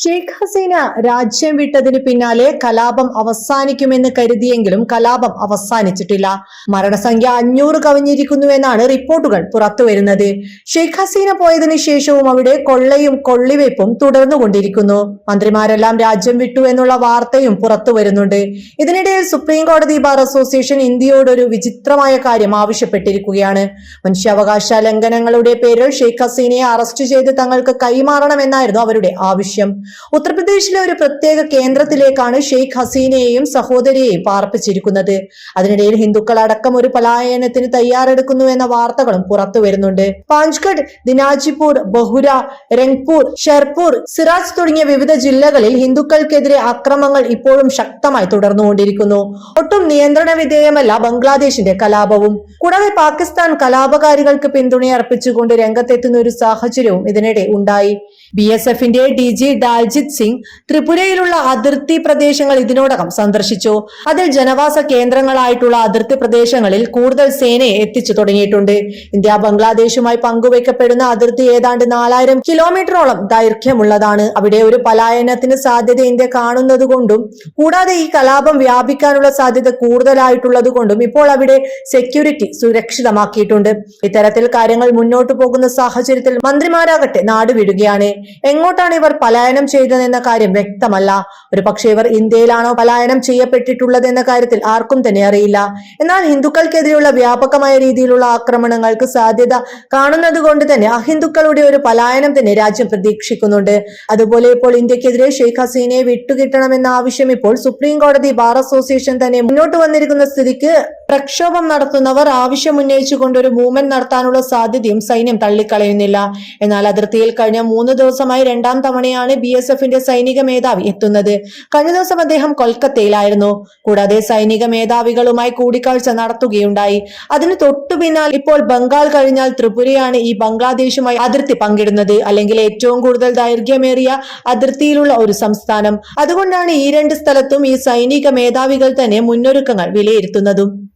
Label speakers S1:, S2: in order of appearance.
S1: ഷെയ്ഖ് ഹസീന രാജ്യം വിട്ടതിന് പിന്നാലെ കലാപം അവസാനിക്കുമെന്ന് കരുതിയെങ്കിലും കലാപം അവസാനിച്ചിട്ടില്ല. മരണസംഖ്യ അഞ്ഞൂറ് കവിഞ്ഞിരിക്കുന്നുവെന്നാണ് റിപ്പോർട്ടുകൾ പുറത്തുവരുന്നത്. ഷെയ്ഖ് ഹസീന പോയതിനു ശേഷവും അവിടെ കൊള്ളയും കൊള്ളിവയ്പും തുടർന്നുകൊണ്ടിരിക്കുന്നു. മന്ത്രിമാരെല്ലാം രാജ്യം വിട്ടു എന്നുള്ള വാർത്തയും പുറത്തു വരുന്നുണ്ട് ഇതിനിടയിൽ സുപ്രീം കോടതി ബാർ അസോസിയേഷൻ ഇന്ത്യയോട് ഒരു വിചിത്രമായ കാര്യം ആവശ്യപ്പെട്ടിരിക്കുകയാണ്. മനുഷ്യാവകാശ ലംഘനങ്ങളുടെ പേരിൽ ഷെയ്ഖ് ഹസീനയെ അറസ്റ്റ് ചെയ്ത് തങ്ങൾക്ക് കൈമാറണമെന്നായിരുന്നു അവരുടെ ആവശ്യം. ഉത്തർപ്രദേശിലെ ഒരു പ്രത്യേക കേന്ദ്രത്തിലേക്കാണ് ഷെയ്ഖ് ഹസീനയെയും സഹോദരിയെയും പാർപ്പിച്ചിരിക്കുന്നത്. അതിനിടയിൽ ഹിന്ദുക്കൾ അടക്കം ഒരു പലായനത്തിന് തയ്യാറെടുക്കുന്നു എന്ന വാർത്തകളും പുറത്തു വരുന്നുണ്ട്. പാഞ്ച്ഗഡ് ദിനാജിപൂർ ബഹുര രംഗ്പൂർ ഷെർപൂർ സിറാജ് തുടങ്ങിയ വിവിധ ജില്ലകളിൽ ഹിന്ദുക്കൾക്കെതിരെ അക്രമങ്ങൾ ഇപ്പോഴും ശക്തമായി തുടർന്നുകൊണ്ടിരിക്കുന്നു. ഒട്ടും നിയന്ത്രണ വിധേയമല്ല ബംഗ്ലാദേശിന്റെ കലാപവും. കൂടാതെ പാകിസ്ഥാൻ കലാപകാരികൾക്ക് പിന്തുണയർപ്പിച്ചുകൊണ്ട് രംഗത്തെത്തുന്ന ഒരു സാഹചര്യവും ഇതിനിടെ ഉണ്ടായി. ബി എസ് എഫിന്റെ ഡി ജി ഡാൽജിത് സിംഗ് ത്രിപുരയിലുള്ള അതിർത്തി പ്രദേശങ്ങൾ ഇതിനോടകം സന്ദർശിച്ചു. അതിൽ ജനവാസ കേന്ദ്രങ്ങളായിട്ടുള്ള അതിർത്തി പ്രദേശങ്ങളിൽ കൂടുതൽ സേനയെ എത്തിച്ചു തുടങ്ങിയിട്ടുണ്ട്. ഇന്ത്യ ബംഗ്ലാദേശുമായി പങ്കുവയ്ക്കപ്പെടുന്ന അതിർത്തി ഏതാണ്ട് നാലായിരം കിലോമീറ്ററോളം ദൈർഘ്യമുള്ളതാണ്. അവിടെ ഒരു പലായനത്തിന് സാധ്യത ഇന്ത്യ കാണുന്നതുകൊണ്ടും കൂടാതെ ഈ കലാപം വ്യാപിക്കാനുള്ള സാധ്യത കൂടുതലായിട്ടുള്ളത് കൊണ്ടും ഇപ്പോൾ അവിടെ സെക്യൂരിറ്റി സുരക്ഷിതമാക്കിയിട്ടുണ്ട്. ഇത്തരത്തിൽ കാര്യങ്ങൾ മുന്നോട്ടു പോകുന്ന സാഹചര്യത്തിൽ മന്ത്രിമാരാകട്ടെ നാടുവിടുകയാണ് എങ്ങോട്ടാണ് ഇവർ പലായനം ചെയ്തതെന്ന കാര്യം വ്യക്തമല്ല. ഒരു പക്ഷേ ഇവർ ഇന്ത്യയിലാണോ പലായനം ചെയ്യപ്പെട്ടിട്ടുള്ളത് എന്ന കാര്യത്തിൽ ആർക്കും തന്നെ അറിയില്ല. എന്നാൽ ഹിന്ദുക്കൾക്കെതിരെയുള്ള വ്യാപകമായ രീതിയിലുള്ള ആക്രമണങ്ങൾക്ക് സാധ്യത കാണുന്നത് കൊണ്ട് തന്നെ അഹിന്ദുക്കളുടെ ഒരു പലായനം തന്നെ രാജ്യം പ്രതീക്ഷിക്കുന്നുണ്ട്. അതുപോലെ ഇപ്പോൾ ഇന്ത്യക്കെതിരെ ഷെയ്ഖ് ഹസീനയെ വിട്ടുകിട്ടണമെന്ന ആവശ്യം ഇപ്പോൾ സുപ്രീം കോടതി ബാർ അസോസിയേഷൻ തന്നെ മുന്നോട്ട് വന്നിരിക്കുന്ന സ്ഥിതിക്ക് പ്രക്ഷോഭം നടത്തുന്നവർ ആവശ്യം ഉന്നയിച്ചുകൊണ്ട് ഒരു മൂവ്മെന്റ് നടത്താനുള്ള സാധ്യതയും സൈന്യം തള്ളിക്കളയുന്നില്ല. എന്നാൽ അതിർത്തിയിൽ കഴിഞ്ഞ മൂന്ന് ദിവസമായി രണ്ടാം തവണയാണ് ബി എസ് എഫിന്റെ സൈനിക മേധാവി എത്തുന്നത്. കഴിഞ്ഞ ദിവസം അദ്ദേഹം കൊൽക്കത്തയിലായിരുന്നു. കൂടാതെ സൈനിക മേധാവികളുമായി കൂടിക്കാഴ്ച നടത്തുകയുണ്ടായി. അതിന് തൊട്ടു പിന്നാൽ ഇപ്പോൾ ബംഗാൾ കഴിഞ്ഞാൽ ത്രിപുരയാണ് ഈ ബംഗ്ലാദേശുമായി അതിർത്തി പങ്കിടുന്നത്. അല്ലെങ്കിൽ ഏറ്റവും കൂടുതൽ ദൈർഘ്യമേറിയ അതിർത്തിയിലുള്ള ഒരു സംസ്ഥാനം. അതുകൊണ്ടാണ് ഈ രണ്ട് സ്ഥലത്തും ഈ സൈനിക മേധാവികൾ തന്നെ മുന്നൊരുക്കങ്ങൾ വിലയിരുത്തുന്നതും.